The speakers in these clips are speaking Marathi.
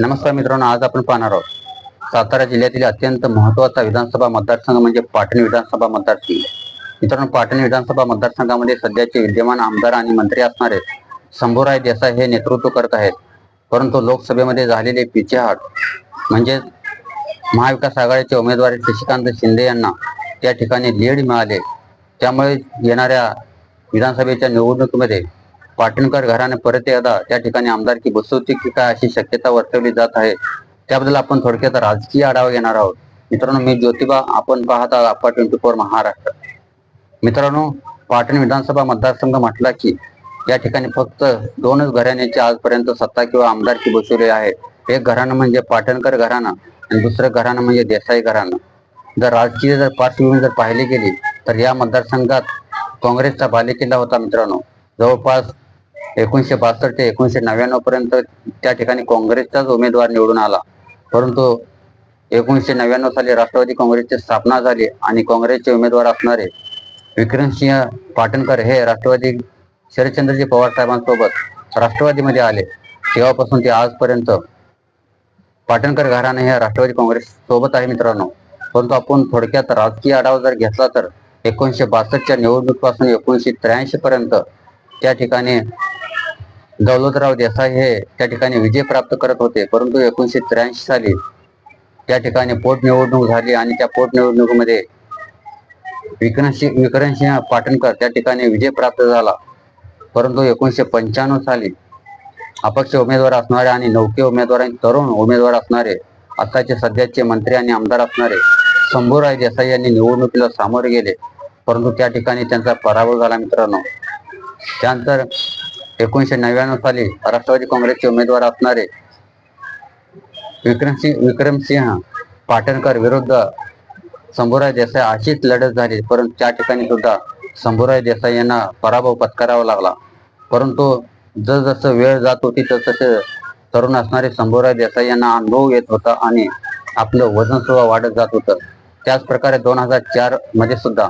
नमस्कार मित्रांनो आज आपण पाहणार आहोत सातारा जिल्ह्यातील अत्यंत महत्त्वाचा विधानसभा मतदारसंघ म्हणजे पाटण विधानसभा मतदारसंघ. मित्रांनो पाटण विधानसभा मतदारसंघामध्ये सध्याचे विद्यमान आमदार आणि मंत्री असणारे शंभूराय देसाई हे नेतृत्व करत आहेत. परंतु लोकसभेमध्ये झालेले पिछेहाट म्हणजे महाविकास आघाडीचे उमेदवार शशिकांत शिंदे यांना त्या ठिकाणी लीड मिळाले. त्यामुळे येणाऱ्या विधानसभेच्या निवडणुकीमध्ये पाटणकर घराने परत एकदा त्या ठिकाणी आमदारकी बसवती की काय अशी शक्यता वर्तवली जात आहे त्याबद्दल आपण थोडक्यात राजकीय आढावा घेणार आहोत. मित्रांनो मी ज्योतिबा आपण पाहत आहात आपा ट्वेंटी फोर महाराष्ट्र. मित्रांनो पाटण विधानसभा मतदारसंघ म्हटला की या ठिकाणी फक्त दोनच घराण्याची आजपर्यंत सत्ता किंवा आमदारकी बसवली आहे. एक घराणं म्हणजे पाटणकर घराणं आणि दुसरं घराणं म्हणजे देसाई घराणं. जर राजकीय जर पार्श्वभूमी जर पाहिली गेली तर या मतदारसंघात काँग्रेसचा बालेकिल्ला होता मित्रांनो. जवळपास एकोणीसशे बासष्ट ते एकोणीसशे नव्याण्णव पर्यंत त्या ठिकाणी काँग्रेसचाच उमेदवार निवडून आला. परंतु एकोणीसशे नव्याण्णव साली राष्ट्रवादी काँग्रेसची स्थापना झाली आणि काँग्रेसचे उमेदवार असणारे विक्रमसिंह पाटणकर हे राष्ट्रवादी शरदचंद्रजी पवार साहेबांसोबत राष्ट्रवादीमध्ये आले. तेव्हापासून ते आजपर्यंत पाटणकर घराणे हे राष्ट्रवादी काँग्रेस सोबत आहे मित्रांनो. परंतु आपण थोडक्यात राजकीय आढावा जर घेतला तर एकोणीसशे बासष्टच्या निवडणुकीपासून एकोणीसशे त्र्याऐंशी पर्यंत त्या ठिकाणी दौलतराव देसाई हे त्या ठिकाणी विजय प्राप्त करत होते परंतु एकोणीसशे त्र्याऐंशी साली त्या ठिकाणी पोटनिवडणूक झाली आणि त्या पोटनिवडणुकीमध्ये विक्रमसिंह विक्रमसिंह पाटणकर त्या ठिकाणी विजय प्राप्त झाला. परंतु एकोणीसशे पंच्याण्णव साली अपक्ष उमेदवार असणारे आणि नौके उमेदवार आणि तरुण उमेदवार असणारे आताचे सध्याचे मंत्री आणि आमदार असणारे शंभूराय देसाई यांनी निवडणुकीला सामोरे गेले. परंतु त्या ठिकाणी त्यांचा पराभव झाला मित्रांनो. त्यानंतर एकोणीसशे नव्याण्णव साली राष्ट्रवादी काँग्रेसचे उमेदवार असणारे विक्रमसिंह विक्रमसिंह पाटणकर विरुद्ध शंभूराय देसाई अशीच लढत झाली परंतु त्या ठिकाणी सुद्धा शंभूराय देसाई यांना पराभव पत्करावा लागला. परंतु जसजसं वेळ जात होती तसतसे तरुण असणारे शंभूराय देसाई यांना अनुभव येत होता आणि आपलं वजन सुद्धा वाढत जात होतं. त्याच प्रकारे दोन हजार चारमध्ये सुद्धा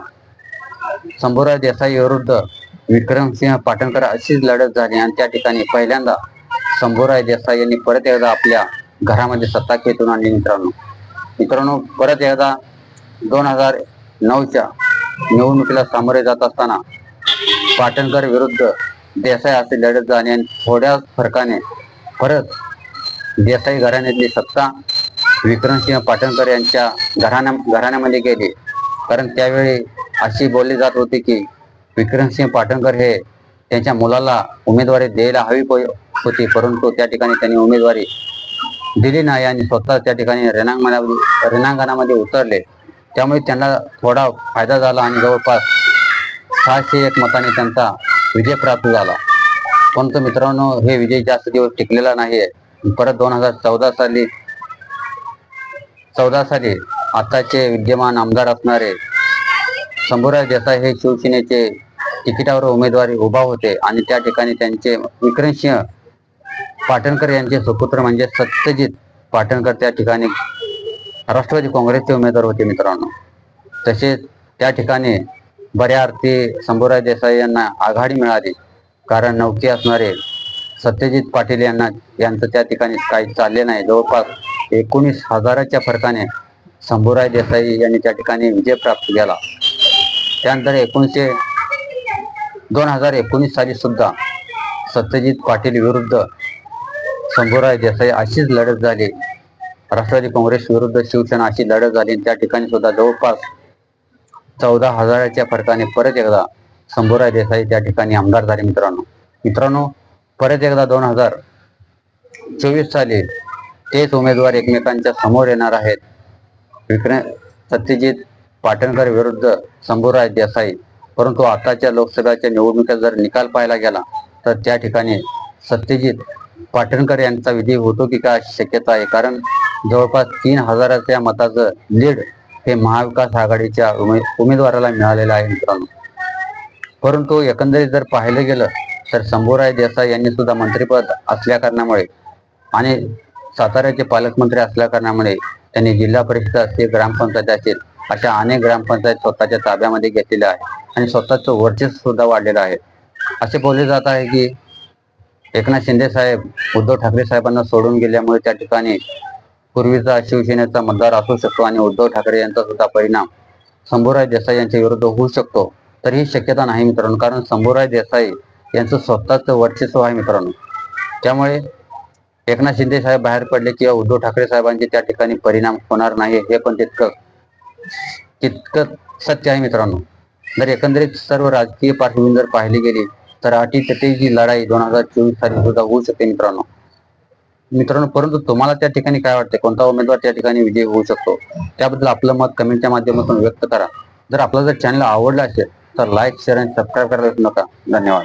शंभूराय देसाई विरुद्ध विक्रमसिंह पाटणकर अशीच लढत झाली आणि त्या ठिकाणी पहिल्यांदा शंभूराय देसाई यांनी परत एकदा आपल्या घरामध्ये सत्ता खेचून आणली मित्रांनो. मित्रांनो परत एकदा दोन हजार नऊच्या निवडणुकीला सामोरे जात असताना पाटणकर विरुद्ध देसाई असे लढत झाली आणि थोड्या फरकाने परत देसाई घराण्यातली सत्ता विक्रमसिंह पाटणकर यांच्या घराण्या घराण्यामध्ये गेली. कारण त्यावेळी अशी बोलली जात होती की विक्रमसिंह पाटणकर हे त्यांच्या मुलाला उमेदवारी द्यायला हवी होती. परंतु त्या ठिकाणी त्यांनी उमेदवारी दिली नाही आणि स्वतः त्या ठिकाणी रणांगणामध्ये रेनांगणामध्ये उतरले. त्यामुळे त्यांना थोडा फायदा झाला आणि जवळपास सहाशे एक मताने त्यांचा विजय प्राप्त झाला. परंतु मित्रांनो हे विजय जास्त दिवस टिकलेला नाही परत दोन हजार चौदा साली चौदा साली आताचे विद्यमान आमदार असणारे शंभूराज देसाई हे शिवसेनेचे तिकिटावर उमेदवारी उभा होते आणि त्या ठिकाणी त्यांचे विक्रमसिंह पाटणकर यांचे सुपुत्र म्हणजे सत्यजित पाटणकर त्या ठिकाणी राष्ट्रवादी काँग्रेसचे उमेदवार होते मित्रांनो. तसेच त्या ठिकाणी बऱ्या अर्थी शंभूराज देसाई यांना आघाडी मिळाली. कारण नौके असणारे सत्यजित पाटील यांना यांचं त्या ठिकाणी काही चालले नाही. जवळपास एकोणीस हजाराच्या फरकाने शंभूराज देसाई यांनी त्या ठिकाणी विजय प्राप्त केला. त्यानंतर एकोणीसशे दोन हजार एकोणीस साली सुद्धा सत्यजित पाटील विरुद्ध शंभूराज देसाई अशीच लढत झाली. राष्ट्रवादी काँग्रेस विरुद्ध शिवसेना अशी लढत झाली त्या ठिकाणी सुद्धा जवळपास चौदा हजाराच्या फरकाने परत एकदा शंभूराज देसाई त्या ठिकाणी आमदार झाले मित्रांनो. मित्रांनो परत एकदा दोन हजार चोवीस साली तेच उमेदवार एकमेकांच्या समोर येणार आहेत. विक्रम सत्यजित पाटणकर विरुद्ध शंभूराज देसाई. परंतु आताच्या लोकसभेच्या निवडणुकीत जर निकाल पाहायला गेला तर त्या ठिकाणी सत्यजित पाटणकर यांचा विजय होतो की का शक्यता आहे? कारण जवळपास तीन हजाराच्या मताचं लीड हे महाविकास आघाडीच्या उमे उमेदवाराला मिळालेलं आहे मित्रांनो. परंतु एकंदरीत जर पाहिलं गेलं तर शंभूराय देसाई यांनी सुद्धा मंत्रिपद असल्या कारणामुळे आणि साताऱ्याचे पालकमंत्री असल्या कारणामुळे त्यांनी जिल्हा परिषद असतील ग्रामपंचायत असतील अशा अनेक ग्रामपंचायत स्वतःच्या ताब्यामध्ये घेतलेल्या आहे आणि स्वतःचं वर्चस्व सुद्धा वाढलेलं आहे. असे बोलले जात आहे की एकनाथ शिंदे साहेब उद्धव ठाकरे साहेबांना सोडून गेल्यामुळे त्या ठिकाणी पूर्वीचा शिवसेनेचा मतदार असू शकतो आणि उद्धव ठाकरे यांचा सुद्धा परिणाम शंभूराज देसाई यांच्या विरुद्ध होऊ शकतो तर ही शक्यता नाही मित्रांनो. कारण शंभूराज देसाई यांचं स्वतःच वर्चस्व आहे मित्रांनो. त्यामुळे एकनाथ शिंदे साहेब बाहेर पडले किंवा उद्धव ठाकरे साहेबांचे त्या ठिकाणी परिणाम होणार नाही हे पण तितकं तितकं सत्य आहे मित्रांनो. जर एकंदरीत सर्व राजकीय पार्श्वभूमी जर पाहिली गेली तर अटी तटेची लढाई दोन हजार चोवीस साली सुद्धा होऊ शकते मित्रांनो. मित्रांनो परंतु तुम्हाला त्या ठिकाणी काय वाटते कोणता उमेदवार त्या ठिकाणी विजयी होऊ शकतो? त्याबद्दल आपलं मत कमेंटच्या माध्यमातून व्यक्त करा. जर आपला जर चॅनल आवडला असेल तर लाईक शेअर आणि सबस्क्राईब करायला नका. धन्यवाद.